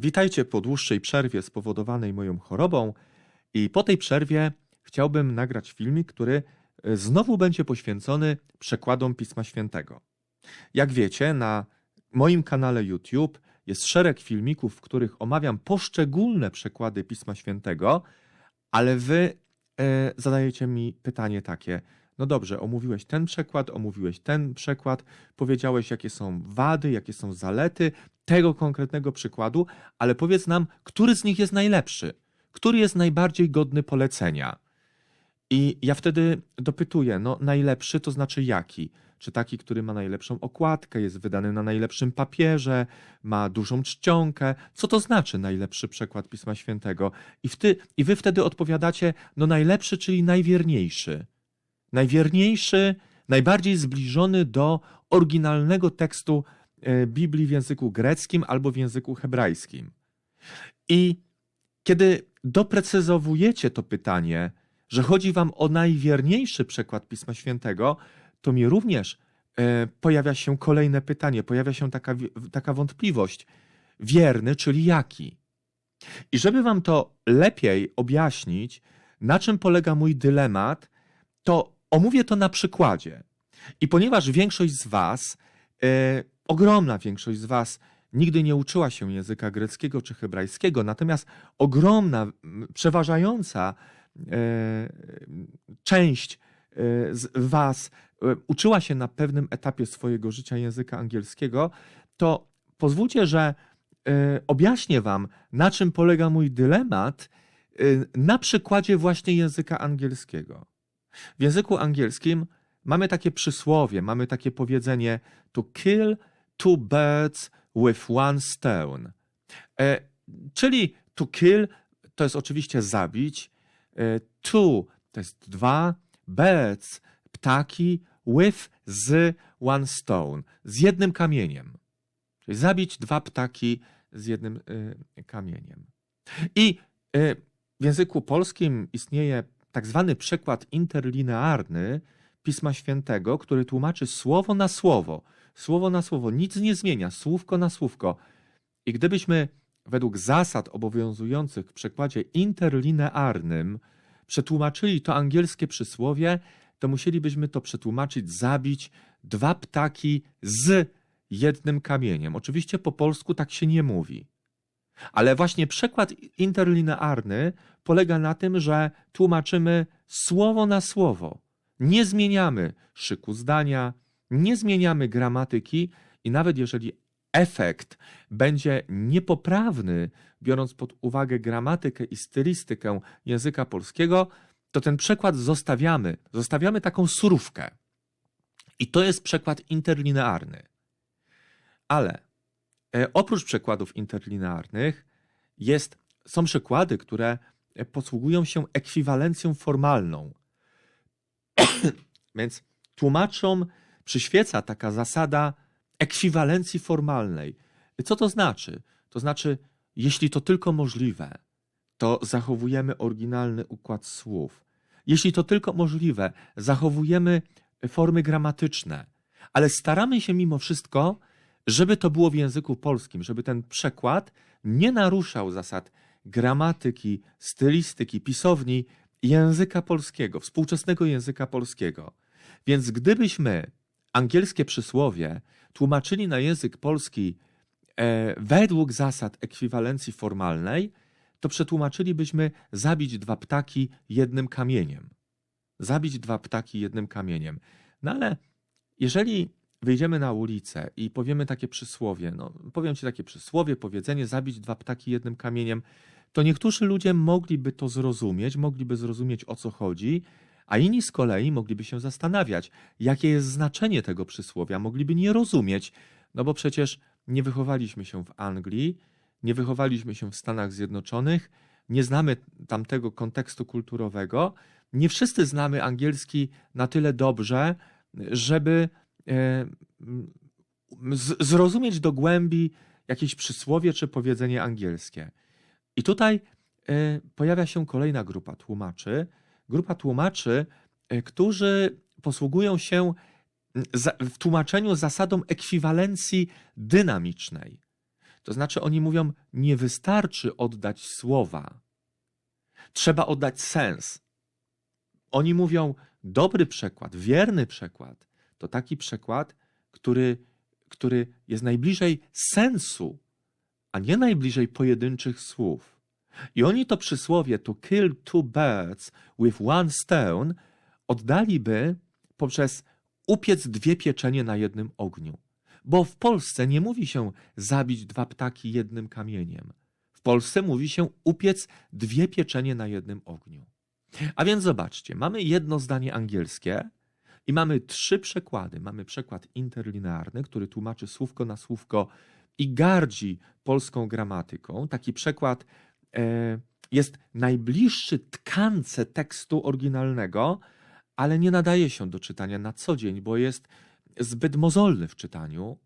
Witajcie po dłuższej przerwie spowodowanej moją chorobą i po tej przerwie chciałbym nagrać filmik, który e, znowu będzie poświęcony przekładom Pisma Świętego. Jak wiecie, na moim kanale YouTube jest szereg filmików, w których omawiam poszczególne przekłady Pisma Świętego, ale wy e, zadajecie mi pytanie takie: no dobrze, omówiłeś ten przekład, omówiłeś ten przekład, powiedziałeś, jakie są wady, jakie są zalety tego konkretnego przykładu, ale powiedz nam, który z nich jest najlepszy, który jest najbardziej godny polecenia. I ja wtedy dopytuję, no najlepszy to znaczy jaki? Czy taki, który ma najlepszą okładkę, jest wydany na najlepszym papierze, ma dużą czcionkę? Co to znaczy najlepszy przekład Pisma Świętego? I, I wy wtedy odpowiadacie, no najlepszy, czyli najwierniejszy. Najwierniejszy, najbardziej zbliżony do oryginalnego tekstu e, Biblii w języku greckim albo w języku hebrajskim. I kiedy doprecyzowujecie to pytanie, że chodzi wam o najwierniejszy przekład Pisma Świętego, to mi również e, pojawia się kolejne pytanie, pojawia się taka, taka wątpliwość. Wierny, czyli jaki? I żeby wam to lepiej objaśnić, na czym polega mój dylemat, to omówię to na przykładzie. I ponieważ większość z was, e, ogromna większość z was, nigdy nie uczyła się języka greckiego czy hebrajskiego, natomiast ogromna, przeważająca e, część e, z was uczyła się na pewnym etapie swojego życia języka angielskiego, to pozwólcie, że objaśnię wam, na czym polega mój dylemat na przykładzie właśnie języka angielskiego. W języku angielskim mamy takie przysłowie, mamy takie powiedzenie to kill two birds with one stone. E, czyli to kill to jest oczywiście zabić, e, two to jest dwa, birds ptaki with z one stone, z jednym kamieniem. Czyli zabić dwa ptaki z jednym e, kamieniem. I e, w języku polskim istnieje tak zwany przekład interlinearny Pisma Świętego, który tłumaczy słowo na słowo. Słowo na słowo, nic nie zmienia, słówko na słówko. I gdybyśmy według zasad obowiązujących w przekładzie interlinearnym przetłumaczyli to angielskie przysłowie, to musielibyśmy to przetłumaczyć zabić dwa ptaki z jednym kamieniem. Oczywiście po polsku tak się nie mówi. Ale właśnie przekład interlinearny polega na tym, że tłumaczymy słowo na słowo. Nie zmieniamy szyku zdania, nie zmieniamy gramatyki i nawet jeżeli efekt będzie niepoprawny, biorąc pod uwagę gramatykę i stylistykę języka polskiego, to ten przekład zostawiamy. Zostawiamy taką surówkę. I to jest przekład interlinearny. Ale E, Oprócz przekładów interlinearnych jest, są przykłady, które posługują się ekwiwalencją formalną. Więc tłumaczom przyświeca taka zasada ekwiwalencji formalnej. Co to znaczy? To znaczy, jeśli to tylko możliwe, to zachowujemy oryginalny układ słów. Jeśli to tylko możliwe, zachowujemy formy gramatyczne, ale staramy się mimo wszystko żeby to było w języku polskim, żeby ten przekład nie naruszał zasad gramatyki, stylistyki, pisowni języka polskiego, współczesnego języka polskiego. Więc gdybyśmy angielskie przysłowie tłumaczyli na język polski e, według zasad ekwiwalencji formalnej, to przetłumaczylibyśmy zabić dwa ptaki jednym kamieniem. Zabić dwa ptaki jednym kamieniem. No ale jeżeli wyjdziemy na ulicę i powiemy takie przysłowie, no powiem ci takie przysłowie, powiedzenie, zabić dwa ptaki jednym kamieniem, to niektórzy ludzie mogliby to zrozumieć, mogliby zrozumieć o co chodzi, a inni z kolei mogliby się zastanawiać, jakie jest znaczenie tego przysłowia, mogliby nie rozumieć, no bo przecież nie wychowaliśmy się w Anglii, nie wychowaliśmy się w Stanach Zjednoczonych, nie znamy tamtego kontekstu kulturowego, nie wszyscy znamy angielski na tyle dobrze, żeby e, zrozumieć do głębi jakieś przysłowie czy powiedzenie angielskie. I tutaj e, pojawia się kolejna grupa tłumaczy. Grupa tłumaczy, e, którzy posługują się w tłumaczeniu zasadą ekwiwalencji dynamicznej. To znaczy, oni mówią, nie wystarczy oddać słowa, trzeba oddać sens. Oni mówią, dobry przekład, wierny przekład to taki przekład, który, który jest najbliżej sensu, a nie najbliżej pojedynczych słów. I oni to przysłowie to kill two birds with one stone oddaliby poprzez upiec dwie pieczenie na jednym ogniu. Bo w Polsce nie mówi się zabić dwa ptaki jednym kamieniem. W Polsce mówi się upiec dwie pieczenie na jednym ogniu. A więc zobaczcie, mamy jedno zdanie angielskie i mamy trzy przekłady. Mamy przekład interlinearny, który tłumaczy słówko na słówko i gardzi polską gramatyką. Taki przekład e, jest najbliższy tkance tekstu oryginalnego, ale nie nadaje się do czytania na co dzień, bo jest zbyt mozolny w czytaniu.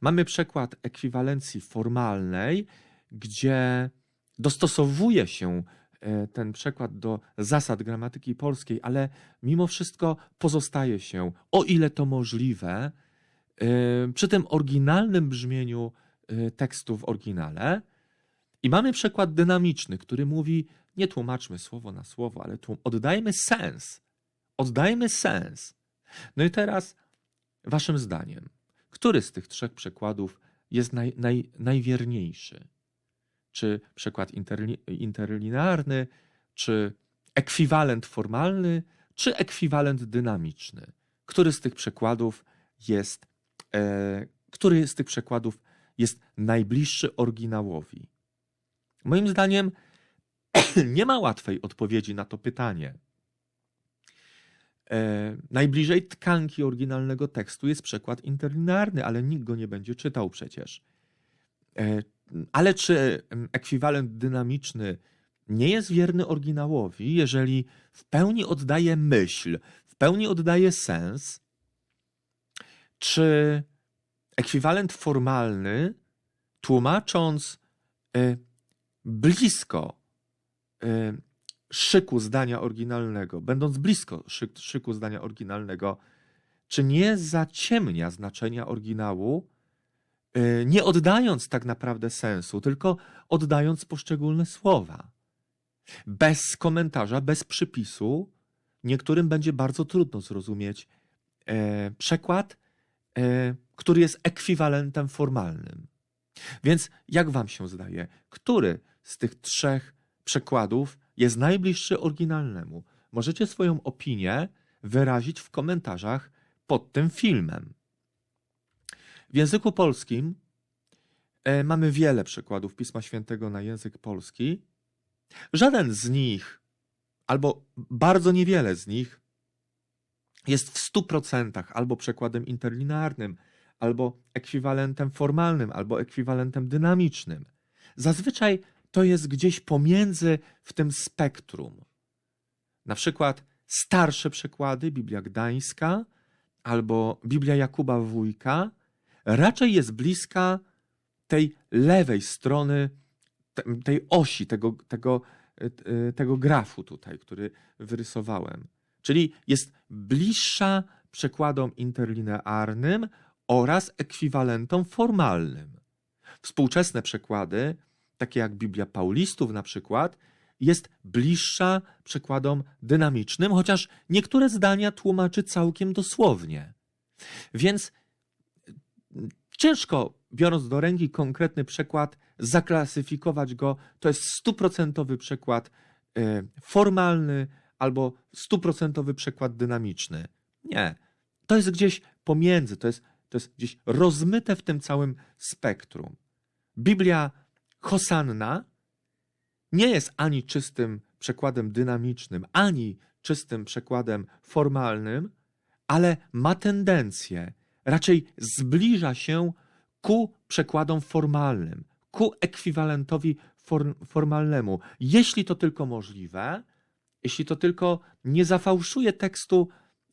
Mamy przekład ekwiwalencji formalnej, gdzie dostosowuje się e, ten przekład do zasad gramatyki polskiej, ale mimo wszystko pozostaje się, o ile to możliwe, przy tym oryginalnym brzmieniu e, tekstu w oryginale. I mamy przekład dynamiczny, który mówi: nie tłumaczmy słowo na słowo, ale oddajmy sens. Oddajmy sens. No i teraz, Waszym zdaniem, który z tych trzech przekładów jest naj, naj, najwierniejszy? Czy przekład interli, interlinearny, czy ekwiwalent formalny, czy ekwiwalent dynamiczny? Który z tych przekładów jest, który z tych przekładów jest najbliższy oryginałowi? Moim zdaniem nie ma łatwej odpowiedzi na to pytanie. E, najbliżej tkanki oryginalnego tekstu jest przekład interlinearny, ale nikt go nie będzie czytał przecież. E, ale czy ekwiwalent dynamiczny nie jest wierny oryginałowi, jeżeli w pełni oddaje myśl, w pełni oddaje sens? Czy ekwiwalent formalny, tłumacząc y, blisko y, szyku zdania oryginalnego, będąc blisko szyk, szyku zdania oryginalnego, czy nie zaciemnia znaczenia oryginału, y, nie oddając tak naprawdę sensu, tylko oddając poszczególne słowa. Bez komentarza, bez przypisu, niektórym będzie bardzo trudno zrozumieć e, przekład, który jest ekwiwalentem formalnym. Więc jak wam się zdaje, który z tych trzech przekładów jest najbliższy oryginalnemu? Możecie swoją opinię wyrazić w komentarzach pod tym filmem. W języku polskim e, mamy wiele przykładów Pisma Świętego na język polski. Żaden z nich, albo bardzo niewiele z nich, jest w stu procentach albo przekładem interlinearnym, albo ekwiwalentem formalnym, albo ekwiwalentem dynamicznym. Zazwyczaj to jest gdzieś pomiędzy w tym spektrum. Na przykład starsze przekłady, Biblia Gdańska albo Biblia Jakuba Wójka, raczej jest bliska tej lewej strony, tej osi, tego, tego, e, tego grafu tutaj, który wyrysowałem. Czyli jest bliższa przekładom interlinearnym oraz ekwiwalentom formalnym. Współczesne przekłady, takie jak Biblia Paulistów na przykład, jest bliższa przekładom dynamicznym, chociaż niektóre zdania tłumaczy całkiem dosłownie. Więc ciężko, biorąc do ręki konkretny przekład, zaklasyfikować go. To jest stuprocentowy przekład e, formalny albo stuprocentowy przekład dynamiczny. Nie. To jest gdzieś pomiędzy, to jest, to jest gdzieś rozmyte w tym całym spektrum. Biblia Hosanna nie jest ani czystym przekładem dynamicznym, ani czystym przekładem formalnym, ale ma tendencję, raczej zbliża się ku przekładom formalnym, ku ekwiwalentowi form, formalnemu. Jeśli to tylko możliwe, jeśli to tylko nie zafałszuje tekstu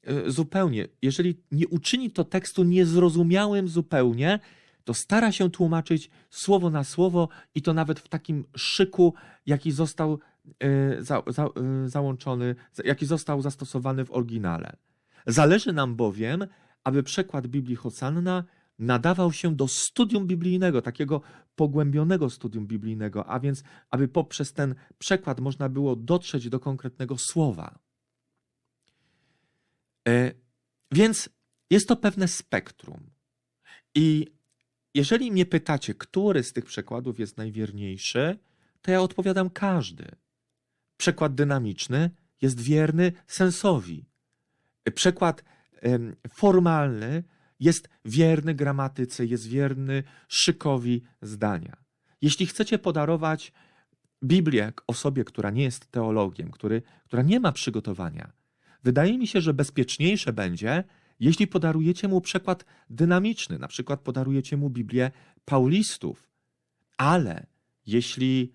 y, zupełnie, jeżeli nie uczyni to tekstu niezrozumiałym zupełnie, to stara się tłumaczyć słowo na słowo i to nawet w takim szyku, jaki został y, za, za, y, załączony, jaki został zastosowany w oryginale. Zależy nam bowiem, aby przekład Biblii Hosanna nadawał się do studium biblijnego, takiego pogłębionego studium biblijnego, a więc aby poprzez ten przekład można było dotrzeć do konkretnego słowa. E, więc jest to pewne spektrum. I jeżeli mnie pytacie, który z tych przekładów jest najwierniejszy, to ja odpowiadam każdy. Przekład dynamiczny jest wierny sensowi. Przekład formalny jest wierny gramatyce, jest wierny szykowi zdania. Jeśli chcecie podarować Biblię osobie, która nie jest teologiem, który, która nie ma przygotowania, wydaje mi się, że bezpieczniejsze będzie, jeśli podarujecie mu przekład dynamiczny, na przykład podarujecie mu Biblię Paulistów, ale jeśli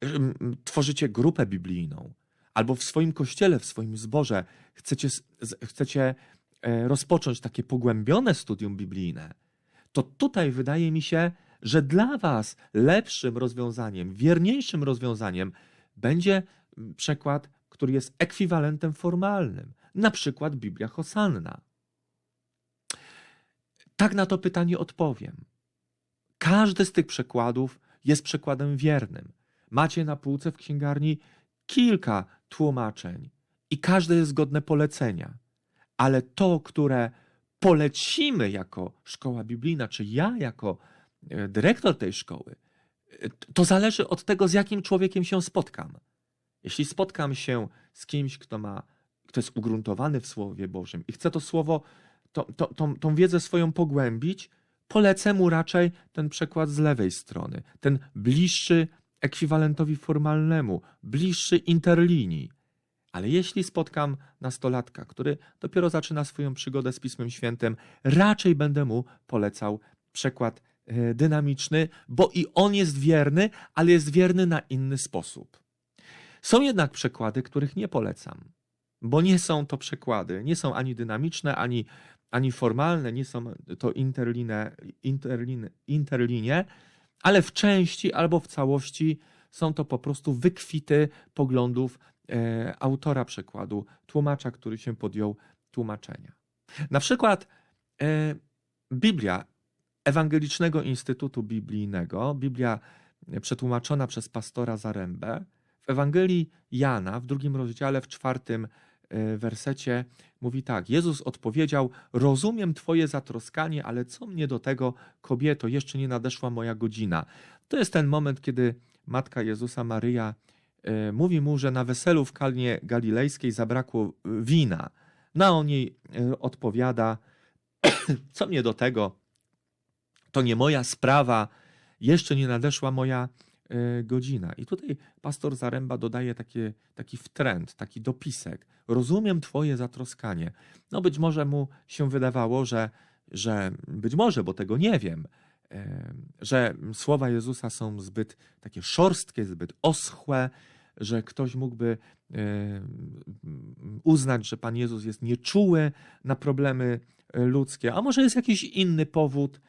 mm, tworzycie grupę biblijną, albo w swoim kościele, w swoim zborze chcecie, chcecie rozpocząć takie pogłębione studium biblijne, to tutaj wydaje mi się, że dla Was lepszym rozwiązaniem, wierniejszym rozwiązaniem będzie mm, przekład, który jest ekwiwalentem formalnym, na przykład Biblia Hosanna. Tak na to pytanie odpowiem. Każdy z tych przekładów jest przekładem wiernym. Macie na półce w księgarni kilka tłumaczeń i każde jest godne polecenia. Ale to, które polecimy jako szkoła biblijna, czy ja jako e, dyrektor tej szkoły, e, to zależy od tego, z jakim człowiekiem się spotkam. Jeśli spotkam się z kimś, kto ma, kto jest ugruntowany w Słowie Bożym i chce to słowo to, to, tą, wiedzę swoją pogłębić, polecę mu raczej ten przekład z lewej strony, ten bliższy ekwiwalentowi formalnemu, bliższy interlinii. Ale jeśli spotkam nastolatka, który dopiero zaczyna swoją przygodę z Pismem Świętym, raczej będę mu polecał przekład e, dynamiczny, bo i on jest wierny, ale jest wierny na inny sposób. Są jednak przekłady, których nie polecam, bo nie są to przekłady, nie są ani dynamiczne, ani ani formalne, nie są to interline, interline, interlinie, ale w części albo w całości są to po prostu wykwity poglądów autora przekładu, tłumacza, który się podjął tłumaczenia. Na przykład e, Biblia Ewangelicznego Instytutu Biblijnego, Biblia przetłumaczona przez pastora Zarębę, w Ewangelii Jana w drugim rozdziale, w czwartym E, wersecie mówi tak: Jezus odpowiedział: Rozumiem Twoje zatroskanie, ale co mnie do tego, kobieto, jeszcze nie nadeszła moja godzina. To jest ten moment, kiedy matka Jezusa Maryja e, mówi mu, że na weselu w Kalnie Galilejskiej zabrakło wina. No a on jej e, odpowiada: Co mnie do tego? To nie moja sprawa, jeszcze nie nadeszła moja E, godzina. I tutaj pastor Zaręba dodaje takie, taki wtręt, taki dopisek. Rozumiem Twoje zatroskanie. No być może mu się wydawało, że, że być może, bo tego nie wiem, e, że słowa Jezusa są zbyt takie szorstkie, zbyt oschłe, że ktoś mógłby e, uznać, że Pan Jezus jest nieczuły na problemy ludzkie, a może jest jakiś inny powód,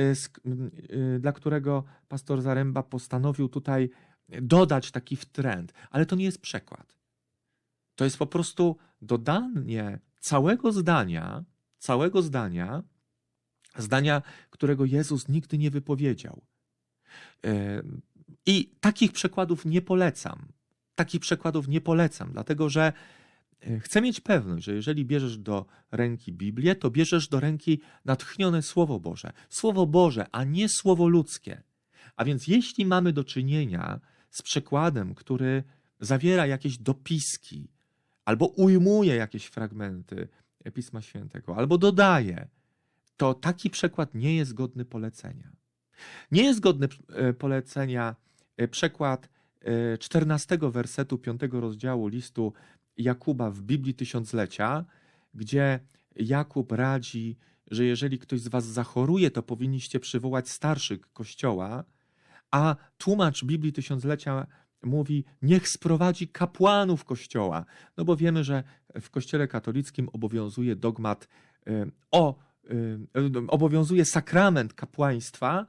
y, dla którego pastor Zaręba postanowił tutaj dodać taki wtręt. Ale to nie jest przekład. To jest po prostu dodanie całego zdania, całego zdania, zdania, którego Jezus nigdy nie wypowiedział. I takich przekładów nie polecam. Takich przekładów nie polecam, dlatego że E, chcę mieć pewność, że jeżeli bierzesz do ręki Biblię, to bierzesz do ręki natchnione Słowo Boże. Słowo Boże, a nie Słowo ludzkie. A więc jeśli mamy do czynienia z przekładem, który zawiera jakieś dopiski, albo ujmuje jakieś fragmenty Pisma Świętego, albo dodaje, to taki przekład nie jest godny polecenia. Nie jest godny e, polecenia e, przekład 14 wersetu 5 rozdziału listu Jakuba w Biblii Tysiąclecia, gdzie Jakub radzi, że jeżeli ktoś z was zachoruje, to powinniście przywołać starszych kościoła, a tłumacz Biblii Tysiąclecia mówi, niech sprowadzi kapłanów kościoła. No bo wiemy, że w kościele katolickim obowiązuje dogmat e, o, e, obowiązuje sakrament kapłaństwa.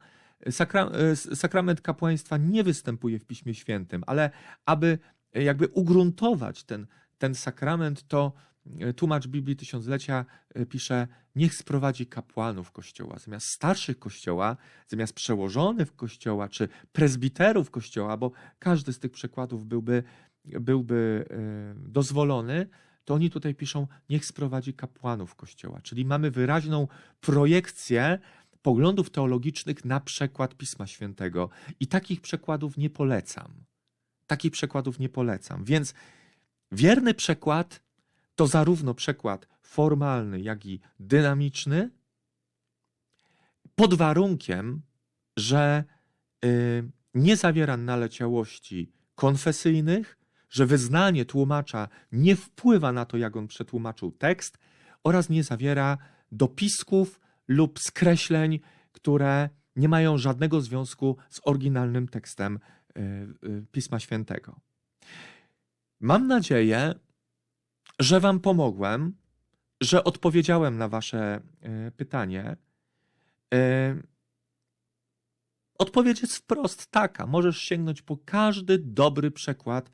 Sakra, sakrament kapłaństwa nie występuje w Piśmie Świętym, ale aby jakby ugruntować ten ten sakrament, to e, tłumacz Biblii Tysiąclecia e, pisze, niech sprowadzi kapłanów kościoła, zamiast starszych kościoła, zamiast przełożonych kościoła, czy prezbiterów kościoła, bo każdy z tych przekładów byłby, byłby e, dozwolony, to oni tutaj piszą, niech sprowadzi kapłanów kościoła. Czyli mamy wyraźną projekcję poglądów teologicznych na przekład Pisma Świętego. I takich przekładów nie polecam. Takich przekładów nie polecam. Więc wierny przekład to zarówno przekład formalny, jak i dynamiczny, pod warunkiem, że y, nie zawiera naleciałości konfesyjnych, że wyznanie tłumacza nie wpływa na to, jak on przetłumaczył tekst, oraz nie zawiera dopisków lub skreśleń, które nie mają żadnego związku z oryginalnym tekstem y, y, Pisma Świętego. Mam nadzieję, że Wam pomogłem, że odpowiedziałem na Wasze y, pytanie. Odpowiedź jest wprost taka: możesz sięgnąć po każdy dobry przekład,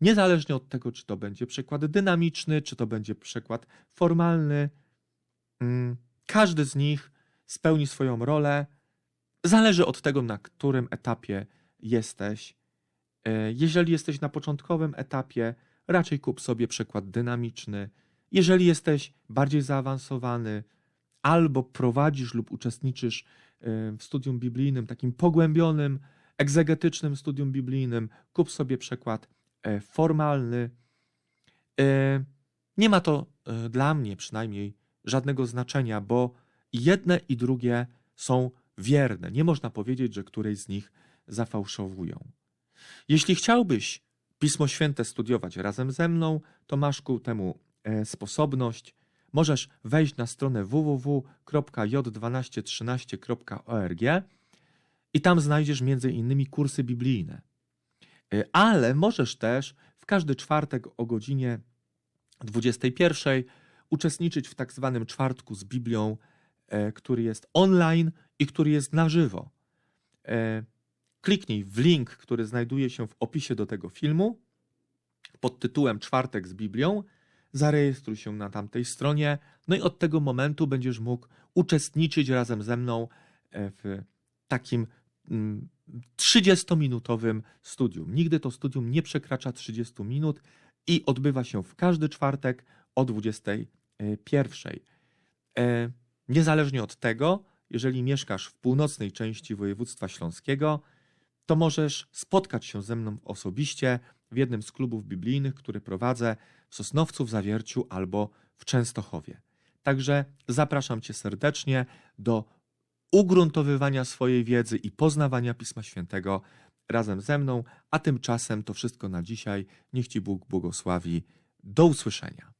niezależnie od tego, czy to będzie przekład dynamiczny, czy to będzie przekład formalny. Każdy z nich spełni swoją rolę. Zależy od tego, na którym etapie jesteś. E, Jeżeli jesteś na początkowym etapie, raczej kup sobie przekład dynamiczny. Jeżeli jesteś bardziej zaawansowany, albo prowadzisz lub uczestniczysz e, w studium biblijnym, takim pogłębionym, egzegetycznym studium biblijnym, kup sobie przekład e, formalny. Nie ma to dla mnie przynajmniej żadnego znaczenia, bo jedne i drugie są wierne. Nie można powiedzieć, że któreś z nich zafałszowują. Jeśli chciałbyś Pismo Święte studiować razem ze mną, to masz ku temu e, sposobność. Możesz wejść na stronę www.j1213.org i tam znajdziesz między innymi kursy biblijne. E, Ale możesz też w każdy czwartek o godzinie 21 uczestniczyć w tak zwanym czwartku z Biblią, e, który jest online i który jest na żywo. E, Kliknij w link, który znajduje się w opisie do tego filmu pod tytułem Czwartek z Biblią. Zarejestruj się na tamtej stronie, no i od tego momentu będziesz mógł uczestniczyć razem ze mną e, w takim mm, 30-minutowym studium. Nigdy to studium nie przekracza 30 minut i odbywa się w każdy czwartek o 21. E, Niezależnie od tego, jeżeli mieszkasz w północnej części województwa śląskiego, to możesz spotkać się ze mną osobiście w jednym z klubów biblijnych, który prowadzę w Sosnowcu, w Zawierciu albo w Częstochowie. Także zapraszam Cię serdecznie do ugruntowywania swojej wiedzy i poznawania Pisma Świętego razem ze mną, a tymczasem to wszystko na dzisiaj. Niech Ci Bóg błogosławi. Do usłyszenia.